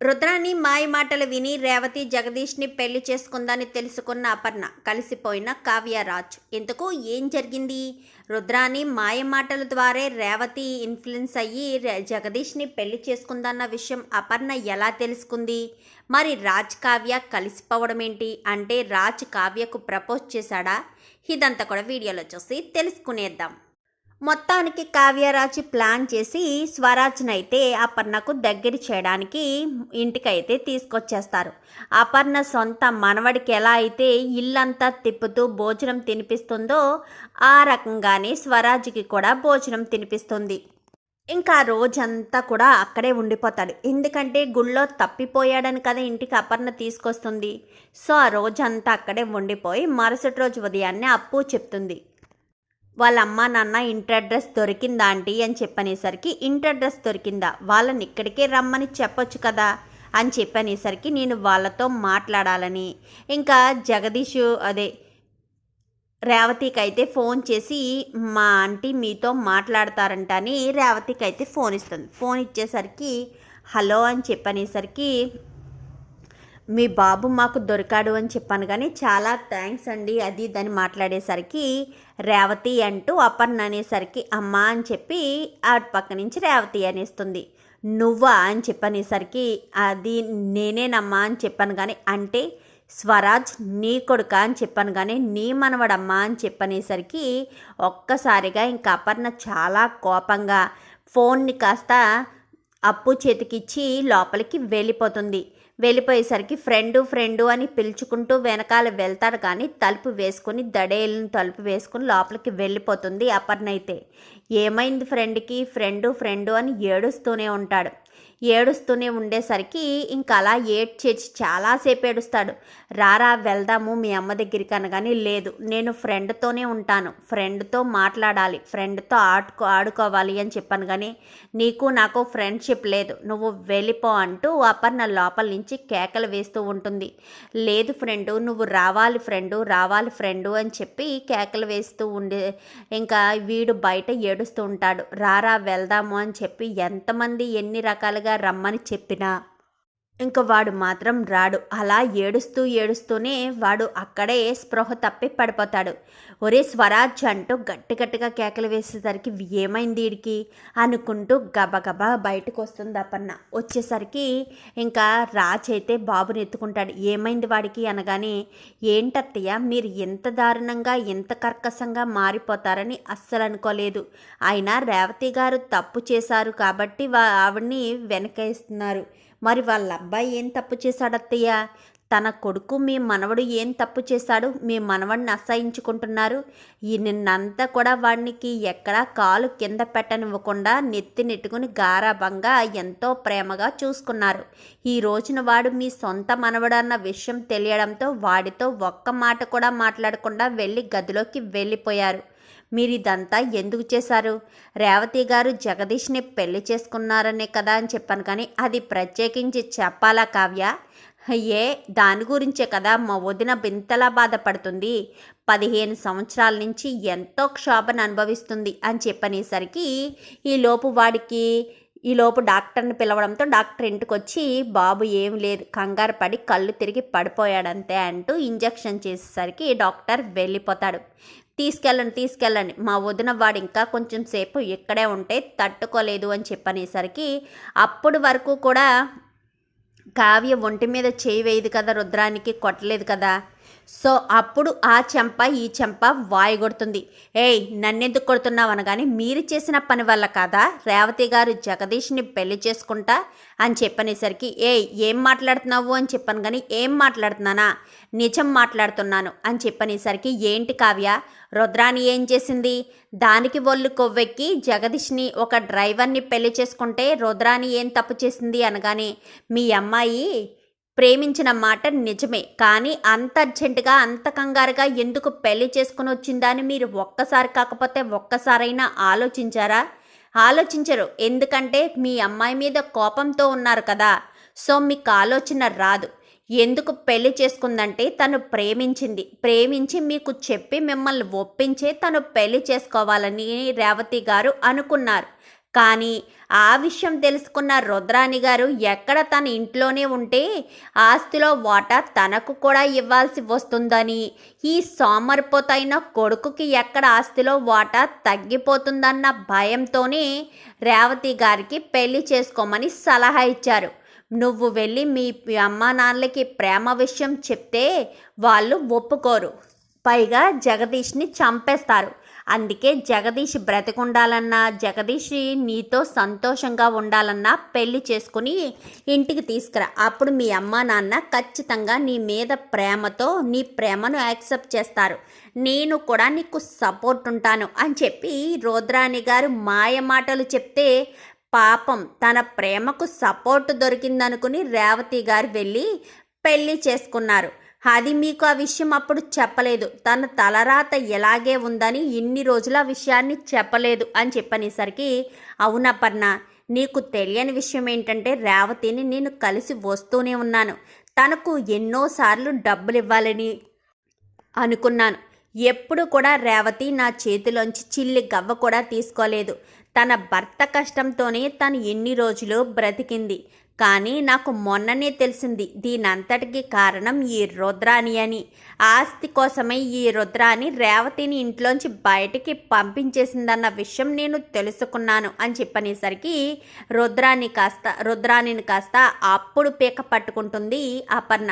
రుద్రాని మాయ మాటలు విని రేవతి జగదీష్ని పెళ్ళి చేసుకుందని తెలుసుకున్న అపర్ణ కలిసిపోయిన కావ్యరాజ్. ఇంతకు ఏం జరిగింది? రుద్రాని మాయ మాటల ద్వారా రేవతి ఇన్ఫ్లుయెన్స్ అయ్యి జగదీష్ని పెళ్ళి చేసుకుందన్న విషయం అపర్ణ ఎలా తెలుసుకుంది? మరి రాజ్ కావ్య కలిసిపోవడం ఏంటి? అంటే రాజ్ కావ్యకు ప్రపోజ్ చేశాడా? ఇదంతా కూడా వీడియోలో చూసి తెలుసుకునేద్దాం. మొత్తానికి కావ్యరాజు ప్లాన్ చేసి స్వరాజ్నైతే అపర్ణకు దగ్గర చేయడానికి ఇంటికైతే తీసుకొచ్చేస్తారు. అపర్ణ సొంత మనవడికి ఎలా అయితే ఇల్లంతా తిప్పుతూ భోజనం తినిపిస్తుందో ఆ రకంగానే స్వరాజ్కి కూడా భోజనం తినిపిస్తుంది. ఇంకా రోజంతా కూడా అక్కడే ఉండిపోతాడు. ఎందుకంటే గుళ్ళో తప్పిపోయాడని కదా ఇంటికి అపర్ణ తీసుకొస్తుంది. సో ఆ రోజంతా అక్కడే ఉండిపోయి మరుసటి రోజు ఉదయాన్నే అప్పు చెప్తుంది. వాళ్ళ అమ్మ నాన్న ఇంటర్ అడ్రస్ దొరికిందా ఆంటీ అని చెప్పనేసరికి ఇంటర్ అడ్రస్ దొరికిందా? వాళ్ళని ఇక్కడికే రమ్మని చెప్పొచ్చు కదా అని చెప్పనేసరికి నేను వాళ్ళతో మాట్లాడాలని. ఇంకా జగదీష్ అదే రేవతికి అయితే ఫోన్ చేసి మా ఆంటీ మీతో మాట్లాడతారంట అని రేవతికి అయితే ఫోన్ ఇస్తుంది. ఫోన్ ఇచ్చేసరికి హలో అని చెప్పనేసరికి మీ బాబు మాకు దొరికాడు అని చెప్పాను కానీ చాలా థ్యాంక్స్ అండి. అది దాన్ని మాట్లాడేసరికి రేవతి అంటూ అపర్ణ అనేసరికి అమ్మ అని చెప్పి అటు పక్క నుంచి రేవతి అనేస్తుంది. నువ్వా అని చెప్పనేసరికి అది నేనేనమ్మా అని చెప్పాను కానీ అంటే స్వరాజ్ నీ కొడుక అని చెప్పాను కానీ నీ మనవడమ్మా అని చెప్పనేసరికి ఒక్కసారిగా ఇంకా అపర్ణ చాలా కోపంగా ఫోన్ని కాస్త అప్పు చేతికిచ్చి లోపలికి వెళ్ళిపోతుంది. వెళ్ళిపోయేసరికి ఫ్రెండు ఫ్రెండు అని పిలుచుకుంటూ వెనకాల వెళ్తాడు కానీ తలుపు వేసుకుని దడేలను తలుపు వేసుకుని లోపలికి వెళ్ళిపోతుంది అపర్ణ అయితే ఏమైంది ఫ్రెండ్కి? ఫ్రెండు ఫ్రెండు అని ఏడుస్తూనే ఉంటాడు. ఏడుస్తూనే ఉండేసరికి ఇంకా అలా ఏడ్చేసి చాలాసేపు ఏడుస్తాడు. రారా వెళ్దాము మీ అమ్మ దగ్గరికి అనగాని లేదు. నేను ఫ్రెండ్తోనే ఉంటాను. ఫ్రెండ్తో మాట్లాడాలి. ఫ్రెండ్తో ఆడుకో ఆడుకోవాలి అని చెప్పాను కానీ నీకు నాకు ఫ్రెండ్షిప్ లేదు. నువ్వు వెళ్ళిపో అంటూ అపర్ణ లోపల నుంచి కేకలు వేస్తూ ఉంటుంది. లేదు ఫ్రెండు నువ్వు రావాలి ఫ్రెండు రావాలి ఫ్రెండు అని చెప్పి కేకలు వేస్తూ ఉండే ఇంకా వీడు బయట ఏడుస్తూ ఉంటాడు. రారా వెళ్దాము అని చెప్పి ఎంతమంది ఎన్ని రకాలుగా రమ్మని చెప్పినా ఇంకా వాడు మాత్రం రాడు. అలా ఏడుస్తూ ఏడుస్తూనే వాడు అక్కడే స్పృహ తప్పి పడిపోతాడు. ఒరే స్వరాజ్ అంటూ గట్టి గట్టిగా కేకలు వేసేసరికి ఏమైంది వీడికి అనుకుంటూ గబగబా బయటకు వస్తుంది అపన్న వచ్చేసరికి ఇంకా రాజ్ అయితే బాబుని ఎత్తుకుంటాడు. ఏమైంది వాడికి అనగానే ఏంటత్తయ్య మీరు ఎంత దారుణంగా ఎంత కర్కశంగా మారిపోతారని అస్సలు అనుకోలేదు. అయినా రేవతి గారు తప్పు చేశారు కాబట్టి వా ఆవిడ్ని వెనకేస్తున్నారు. మరి వాళ్ళ అబ్బాయి ఏం తప్పు చేశాడు అత్తయ్య తన కొడుకు మీ మనవడు ఏం తప్పు చేశాడు? మీ మనవడిని అసహించుకుంటున్నారు. ఈ నిన్నంతా కూడా వాడికి ఎక్కడా కాలు కింద పెట్టనివ్వకుండా నెత్తి నెట్టుకుని గారాభంగా ఎంతో ప్రేమగా చూసుకున్నారు. ఈ రోజున వాడు మీ సొంత మనవడన్న విషయం తెలియడంతో వాడితో ఒక్క మాట కూడా మాట్లాడకుండా వెళ్ళి గదిలోకి వెళ్ళిపోయారు. మీరు ఇదంతా ఎందుకు చేశారు? రేవతి గారు జగదీష్ని పెళ్ళి చేసుకున్నారనే కదా అని చెప్పాను కానీ అది ప్రత్యేకించి చెప్పాలా కావ్య? ఏ దాని గురించే కదా మా వదిన బింతలా బాధపడుతుంది. పదిహేను సంవత్సరాల నుంచి ఎంతో క్షోభను అనుభవిస్తుంది అని చెప్పనేసరికి ఈలోపు వాడికి ఈలోపు డాక్టర్ని పిలవడంతో డాక్టర్ ఇంటికి వచ్చి బాబు ఏం లేదు కంగారు పడి కళ్ళు తిరిగి పడిపోయాడంతే అంటూ ఇంజెక్షన్ చేసేసరికి డాక్టర్ వెళ్ళిపోతాడు. తీసుకెళ్ళండి తీసుకెళ్ళండి. మా వదిన వాడు ఇంకా కొంచెం సేపు ఇక్కడే ఉంటే తట్టుకోలేదు అని చెప్పనేసరికి అప్పుడు వరకు కూడా కావ్య ఒంటి మీద చేయి వేయదు కదా రుద్రానికి కొట్టలేదు కదా. సో అప్పుడు ఆ చెంప ఈ చెంప వాయి కొడుతుంది ఏయ్ నన్నెందుకు కొడుతున్నావు అనగాని మీరు చేసిన పని వల్ల కాదా? రేవతి గారు జగదీష్ని పెళ్ళి చేసుకుంటా అని చెప్పనేసరికి ఏయ్ ఏం మాట్లాడుతున్నావు అని చెప్పాను కానీ ఏం మాట్లాడుతున్నానా? నిజం మాట్లాడుతున్నాను అని చెప్పనేసరికి ఏంటి కావ్య? రుద్రాని ఏం చేసింది? దానికి ఒళ్ళు కొవ్వెక్కి జగదీష్ని ఒక డ్రైవర్ని పెళ్ళి చేసుకుంటే రుద్రాని ఏం తప్పు చేసింది అనగానే మీ అమ్మాయి ప్రేమించిన మాట నిజమే కానీ అంత అర్జెంటుగా అంత కంగారుగా ఎందుకు పెళ్ళి చేసుకుని వచ్చిందని మీరు ఒక్కసారి కాకపోతే ఒక్కసారైనా ఆలోచించారా? ఆలోచించరు ఎందుకంటే మీ అమ్మాయి మీద కోపంతో ఉన్నారు కదా సో మీకు ఆలోచన రాదు. ఎందుకు పెళ్ళి చేసుకుందంటే తను ప్రేమించింది ప్రేమించి మీకు చెప్పి మిమ్మల్ని ఒప్పించే తను పెళ్ళి చేసుకోవాలని రేవతి గారు అనుకున్నారు. కానీ ఆ విషయం తెలుసుకున్న రుద్రాణి గారు ఎక్కడ తన ఇంట్లోనే ఉంటే ఆస్తిలో వాటా తనకు కూడా ఇవ్వాల్సి వస్తుందని ఈ సోమరిపోతైన కొడుకుకి ఎక్కడ ఆస్తిలో వాటా తగ్గిపోతుందన్న భయంతోనే రేవతి గారికి పెళ్ళి చేసుకోమని సలహా ఇచ్చారు. నువ్వు వెళ్ళి మీ అమ్మ నాన్నలకి ప్రేమ విషయం చెప్తే వాళ్ళు ఒప్పుకోరు. పైగా జగదీష్ని చంపేస్తారు. అందుకే జగదీష్ బ్రతికుండాలన్నా జగదీష్ నీతో సంతోషంగా ఉండాలన్నా పెళ్ళి చేసుకుని ఇంటికి తీసుకురా. అప్పుడు మీ అమ్మ నాన్న ఖచ్చితంగా నీ మీద ప్రేమతో నీ ప్రేమను యాక్సెప్ట్ చేస్తారు. నేను కూడా నీకు సపోర్ట్ ఉంటాను అని చెప్పి రుద్రాణి గారు మాయ మాటలు చెప్తే పాపం తన ప్రేమకు సపోర్ట్ దొరికిందనుకుని రేవతి గారు వెళ్ళి పెళ్ళి చేసుకున్నారు. అది మీకు ఆ విషయం అప్పుడు చెప్పలేదు. తన తలరాత ఎలాగే ఉందని ఇన్ని రోజులు ఆ విషయాన్ని చెప్పలేదు అని చెప్పనేసరికి అవునపర్ణ నీకు తెలియని విషయం ఏంటంటే రేవతిని నేను కలిసి వస్తూనే ఉన్నాను. తనకు ఎన్నోసార్లు డబ్బులు ఇవ్వాలని అనుకున్నాను. ఎప్పుడు కూడా రేవతి నా చేతిలోంచి చిల్లి గవ్వ కూడా తీసుకోలేదు. తన భర్త కష్టంతోనే తను ఎన్ని రోజులు బ్రతికింది. కానీ నాకు మొన్ననే తెలిసింది. దీనంతటికి కారణం ఈ రుద్రాని అని. ఆస్తి కోసమే ఈ రుద్రాని రేవతిని ఇంట్లోంచి బయటికి పంపించేసిందన్న విషయం నేను తెలుసుకున్నాను అని చెప్పనేసరికి రుద్రాని కాస్త రుద్రానిని కాస్త అప్పుడు పీక పట్టుకుంటుంది అపర్ణ.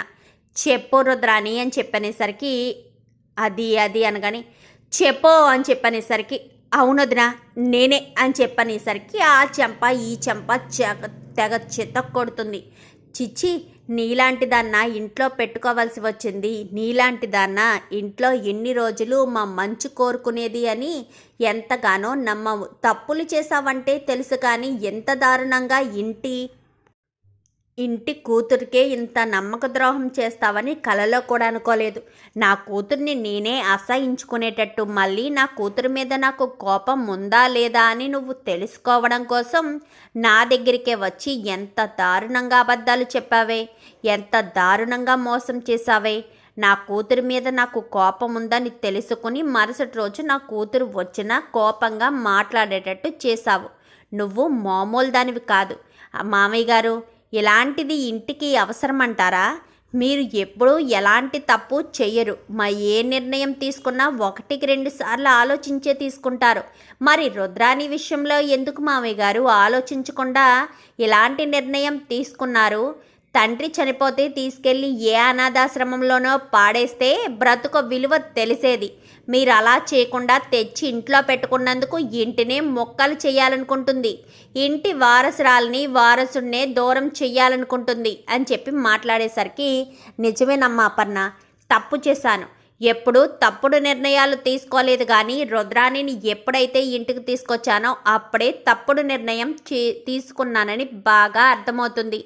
చెప్పు రుద్రాని అని చెప్పనేసరికి అది అది అనగాని చెప్పో అని చెప్పనేసరికి అవునదినా నేనే అని చెప్పనేసరికి ఆ చెంప ఈ చెంప చెగ తెగ చెత్త కొడుతుంది. చిచ్చి నీలాంటి దాన్న ఇంట్లో పెట్టుకోవాల్సి వచ్చింది. నీలాంటి దాన్న ఇంట్లో ఎన్ని రోజులు మా మంచు కోరుకునేది అని ఎంతగానో నమ్మవు. తప్పులు చేసావంటే తెలుసు కానీ ఎంత దారుణంగా ఇంటి ఇంటి కూతురికే ఇంత నమ్మక ద్రోహం చేస్తావని కలలో కూడా అనుకోలేదు. నా కూతుర్ని నేనే అసహించుకునేటట్టు మళ్ళీ నా కూతురు మీద నాకు కోపం ఉందా లేదా అని నువ్వు తెలుసుకోవడం కోసం నా దగ్గరికే వచ్చి ఎంత దారుణంగా అబద్ధాలు చెప్పావే? ఎంత దారుణంగా మోసం చేశావే? నా కూతురి మీద నాకు కోపం ఉందని తెలుసుకుని మరుసటి రోజు నా కూతురు వచ్చినా కోపంగా మాట్లాడేటట్టు చేశావు. నువ్వు మామూలు దానివి కాదు. మామయ్య గారు ఇలాంటిది ఇంటికి అవసరమంటారా? మీరు ఎప్పుడూ ఎలాంటి తప్పు చెయ్యరు. మా ఏ నిర్ణయం తీసుకున్నా ఒకటికి రెండు సార్లు ఆలోచించే తీసుకుంటారు. మరి రుద్రాని విషయంలో ఎందుకు మామయ్య గారు ఆలోచించకుండా ఇలాంటి నిర్ణయం తీసుకున్నారు? తండ్రి చనిపోతే తీసుకెళ్ళి ఏ అనాథాశ్రమంలోనో పాడేస్తే బ్రతుక విలువ తెలిసేది. మీరు అలా చేయకుండా తెచ్చి ఇంట్లో పెట్టుకున్నందుకు ఇంటినే మొక్కలు చేయాలనుకుంటుంది. ఇంటి వారసురాల్ని వారసుడినే దూరం చెయ్యాలనుకుంటుంది అని చెప్పి మాట్లాడేసరికి నిజమేనమ్మా అపర్ణ తప్పు చేశాను. ఎప్పుడు తప్పుడు నిర్ణయాలు తీసుకోలేదు కానీ రుద్రాణిని ఎప్పుడైతే ఇంటికి తీసుకొచ్చానో అప్పుడే తప్పుడు నిర్ణయం తీసుకున్నానని బాగా అర్థమవుతుంది.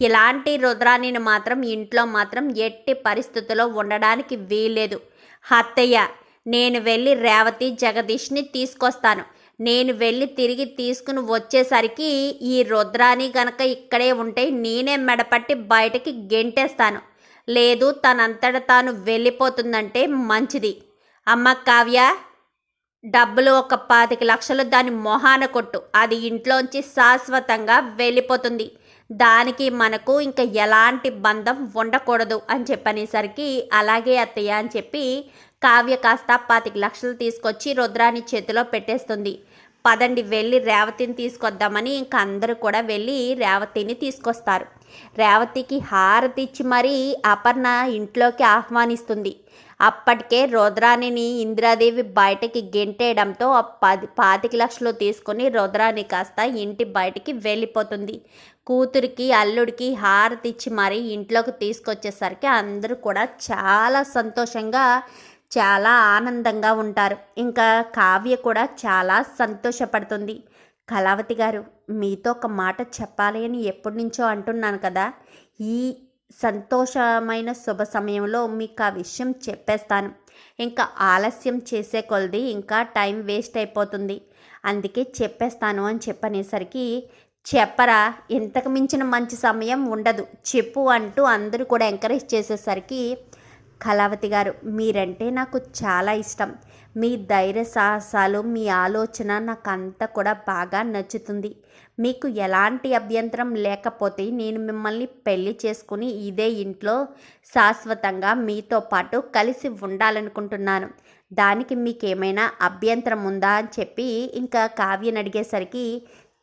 ఇలాంటి రుద్రాణిని మాత్రం ఇంట్లో మాత్రం ఎట్టి పరిస్థితుల్లో ఉండడానికి వీల్లేదు. అత్తయ్య నేను వెళ్ళి రేవతి జగదీష్ని తీసుకొస్తాను. నేను వెళ్ళి తిరిగి తీసుకుని వచ్చేసరికి ఈ రుద్రాని గనక ఇక్కడే ఉంటే నేనే మెడపట్టి బయటకి గెంటేస్తాను. లేదు తనంతట తాను వెళ్ళిపోతుందంటే మంచిది. అమ్మ కావ్య డబ్బులు ఒక పాతిక లక్షలు దాని మొహాన కొట్టు. అది ఇంట్లోంచి శాశ్వతంగా వెళ్ళిపోతుంది. దానికి మనకు ఇంకా ఎలాంటి బంధం ఉండకూడదు అని చెప్పనేసరికి అలాగే అత్తయ్య అని చెప్పి కావ్య కాస్త పాతిక లక్షలు తీసుకొచ్చి రుద్రాని చేతిలో పెట్టేస్తుంది. పదండి వెళ్ళి రేవతిని తీసుకొద్దామని ఇంక అందరూ కూడా వెళ్ళి రేవతిని తీసుకొస్తారు. రేవతికి హారతి ఇచ్చి మరీ అపర్ణ ఇంట్లోకి ఆహ్వానిస్తుంది. అప్పటికే రుద్రాణిని ఇందిరాదేవి బయటకి గెంటేయడంతో పది పాతిక లక్షలు తీసుకుని రుద్రాణి కాస్త ఇంటి బయటికి వెళ్ళిపోతుంది. కూతురికి అల్లుడికి హారతి ఇచ్చి మరీ ఇంట్లోకి తీసుకొచ్చేసరికి అందరూ కూడా చాలా సంతోషంగా చాలా ఆనందంగా ఉంటారు. ఇంకా కావ్య కూడా చాలా సంతోషపడుతుంది. కళావతి గారు మీతో ఒక మాట చెప్పాలి అని ఎప్పటి నుంచో అంటున్నాను కదా. ఈ సంతోషమైన శుభ సమయంలో మీకు ఆ విషయం చెప్పేస్తాను. ఇంకా ఆలస్యం చేసే కొలది ఇంకా టైం వేస్ట్ అయిపోతుంది. అందుకే చెప్పేస్తాను అని చెప్పనేసరికి చెప్పరా ఇంతకు మించిన మంచి సమయం ఉండదు. చెప్పు అంటూ అందరూ కూడా ఎంకరేజ్ చేసేసరికి కళావతి గారు మీరంటే నాకు చాలా ఇష్టం. మీ ధైర్య సాహసాలు మీ ఆలోచన నాకు కూడా బాగా నచ్చుతుంది. మీకు ఎలాంటి అభ్యంతరం లేకపోతే నేను మిమ్మల్ని పెళ్ళి చేసుకుని ఇదే ఇంట్లో శాశ్వతంగా మీతో పాటు కలిసి ఉండాలనుకుంటున్నాను. దానికి మీకు ఏమైనా అభ్యంతరం ఉందా అని చెప్పి ఇంకా కావ్యని అడిగేసరికి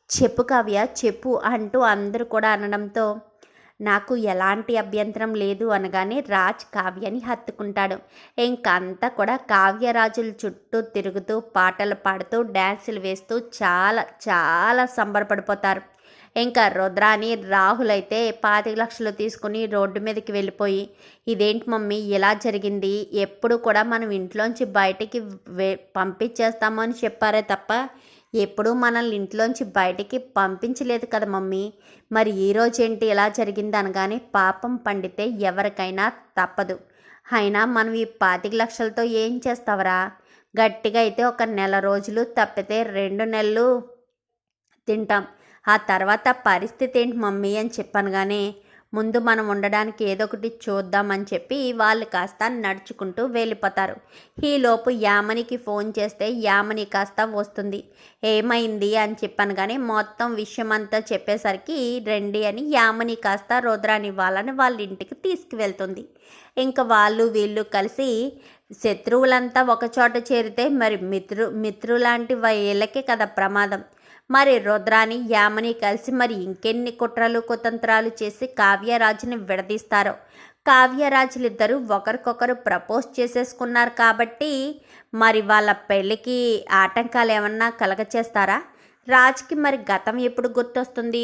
చెప్పు కావ్య చెప్పు అంటూ అందరూ కూడా అనడంతో నాకు ఎలాంటి అభ్యంతరం లేదు అనగానే రాజ్ కావ్యని హత్తుకుంటాడు. ఇంకంతా కూడా కావ్యరాజుల చుట్టూ తిరుగుతూ పాటలు పాడుతూ డ్యాన్సులు వేస్తూ చాలా చాలా సంబరపడిపోతారు. ఇంకా రుద్రాని రాహుల్ అయితే పాతిక లక్షలు తీసుకుని రోడ్డు మీదకి వెళ్ళిపోయి ఇదేంటి మమ్మీ ఇలా జరిగింది? ఎప్పుడు కూడా మనం ఇంట్లోంచి బయటికి వే పంపించేస్తాము అని చెప్పారే తప్ప ఎప్పుడూ మనల్ని ఇంట్లోంచి బయటికి పంపించలేదు కదా మమ్మీ. మరి ఈరోజు ఏంటి ఇలా జరిగింది అనగానే పాపం పండితే ఎవరికైనా తప్పదు. అయినా మనం ఈ పాతిక లక్షలతో ఏం చేస్తావరా? గట్టిగా అయితే ఒక నెల రోజులు తప్పితే రెండు నెలలు తింటాం. ఆ తర్వాత పరిస్థితి ఏంటి మమ్మీ అని చెప్పనగానే ముందు మనం ఉండడానికి ఏదో ఒకటి చూద్దామని చెప్పి వాళ్ళు కాస్త నడుచుకుంటూ వెళ్ళిపోతారు. ఈలోపు యామనికి ఫోన్ చేస్తే యామని కాస్త వస్తుంది. ఏమైంది అని చెప్పాను కానీ మొత్తం విషయం అంతా చెప్పేసరికి రండి అని యామని కాస్త రుద్రాని వాళ్ళని వాళ్ళ ఇంటికి తీసుకువెళ్తుంది. ఇంకా వాళ్ళు వీళ్ళు కలిసి శత్రువులంతా ఒకచోట చేరితే మరి మిత్రు మిత్రులాంటి వీళ్ళకే కదా ప్రమాదం. మరి రుద్రాని యామని కలిసి మరి ఇంకెన్ని కుట్రలు కుతంత్రాలు చేసి కావ్యరాజుని విడదీస్తారో? కావ్యరాజులిద్దరూ ఒకరికొకరు ప్రపోజ్ చేసేసుకున్నారు కాబట్టి మరి వాళ్ళ పెళ్ళికి ఆటంకాలు ఏమన్నా కలగచేస్తారా? రాజ్కి మరి గతం ఎప్పుడు గుర్తొస్తుంది?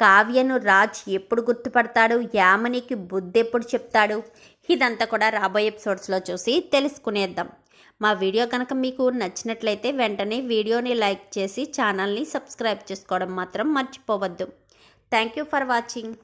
కావ్యను రాజ్ ఎప్పుడు గుర్తుపడతాడు? యామనికి బుద్ధి ఎప్పుడు చెప్తాడు? ఇదంతా కూడా రాబోయే ఎపిసోడ్స్లో చూసి తెలుసుకునేద్దాం. మా వీడియో కనుక మీకు నచ్చినట్లయితే వెంటనే వీడియోని లైక్ చేసి ఛానల్ని సబ్స్క్రైబ్ చేసుకోవడం మాత్రం మర్చిపోవద్దు. Thank you for watching